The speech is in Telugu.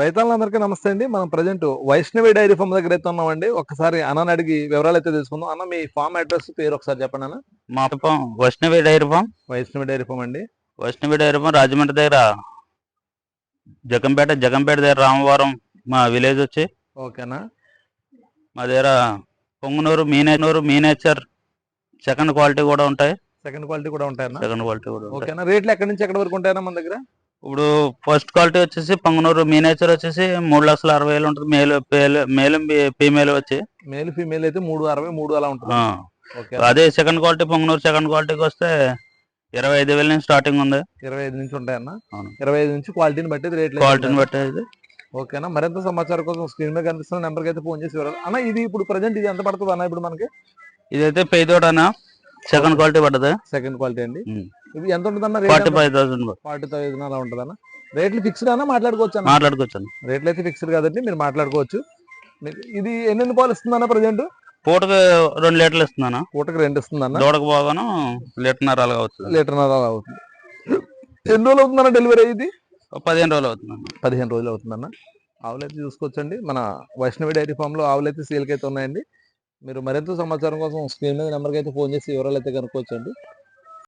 రైతులందరికీ నమస్తే అండి. మనం ప్రజెంట్ వైష్ణవి డైరీ ఫామ్ దగ్గర అయితే ఉన్నామండి. ఒకసారి అన్నని అడిగి వివరాలు అయితే తెలుసుకుందాం. అన్న మీ ఫామ్ అడ్రస్ పేరు ఒకసారి చెప్పండి అన్న. మా farm Vaishnavi dairy farm. Vaishnavi dairy farm అండి. వైష్ణవి డైరీ ఫామ్ రాజమండ్రి దగ్గర జగంపేట జగంపేట దగ్గర రామవరం మా విలేజ్ వచ్చి. ఓకేనా మా దగ్గర పొంగునూరు మీనేనూరు మీనేచర్ సెకండ్ క్వాలిటీ కూడా ఉంటాయి. సెకండ్ క్వాలిటీ కూడా ఉంటాయన్న. సెకండ్ క్వాలిటీ కూడా ఉంటాయి. ఓకేనా రేట్లు ఎక్కడి నుంచి ఎక్కడి వరకు ఉంటాయన్నా మన దగ్గర? ఇప్పుడు ఫస్ట్ క్వాలిటీ వచ్చేసి పొంగునూరు మీనేచర్ వచ్చేసి మూడు లక్షల అరవై వేలు ఉంటుంది. మేల్ మేల్ ఫీమేల్ వచ్చి. మేల్ ఫీమేల్ అయితే మూడు అరవై మూడు అలా ఉంటుంది. అదే సెకండ్ క్వాలిటీ పొంగునూరు సెకండ్ క్వాలిటీకి వస్తే ఇరవై ఐదు వేల నుంచి స్టార్టింగ్ ఉంది. ఇరవై ఐదు నుంచి ఉంటాయన్న. ఇరవై ఐదు నుంచి క్వాలిటీని బట్టి రేట్లు క్వాలిటీని బట్టి ఓకేనా? మరింత సమాచారం కోసం స్క్రీన్ మీద కనిపిస్తున్న నెంబర్కి అయితే ఫోన్ చేసి అన్న ఇది ఇప్పుడు ప్రజెంట్ ఇది ఎంత పడుతుంది అన్న ఇప్పుడు మనకి? ఇదైతే పెయిదోడనా సెకండ్ క్వాలిటీ పడ్డది. సెకండ్ క్వాలిటీ అండి. ఇది ఎంత ఉంటుంది forty five thousand forty thousand అలా ఉంటుంది అన్న రేట్లు ఫిక్స్డ్ అన్న మాట్లాడుకోవచ్చు అన్న మాట్లాడుకోవచ్చు రేట్లు అయితే ఫిక్స్డ్ కాదండి మీరు మాట్లాడుకోవచ్చు. ఇది ఎన్ని పాలు ఇస్తుంది అన్న ప్రజెంట్? పూటకి రెండు లీటర్లు ఇస్తున్నాను పూటకి రెండు ఇస్తుంది అన్న దూడకు పోగాను లీటర్న్నర అలాగా అవుతుంది లీటర్ అవుతుంది. ఎన్ని రోజులు అవుతుందన్న డెలివరీ ఇది? ఒక పదిహేను రోజులు అవుతుంది పదిహేను రోజులు అవుతుందన్న. ఆవులు అయితే చూసుకోవచ్చండి. మన వైష్ణవి డైరీ ఫామ్లో ఆవులు అయితే సేల్కి అయితే ఉన్నాయండి. మీరు మరింత సమాచారం కోసం స్క్రీన్ మీద నెంబర్కి అయితే ఫోన్ చేసి వివరాలు అయితే కనుక్కోవచ్చండి.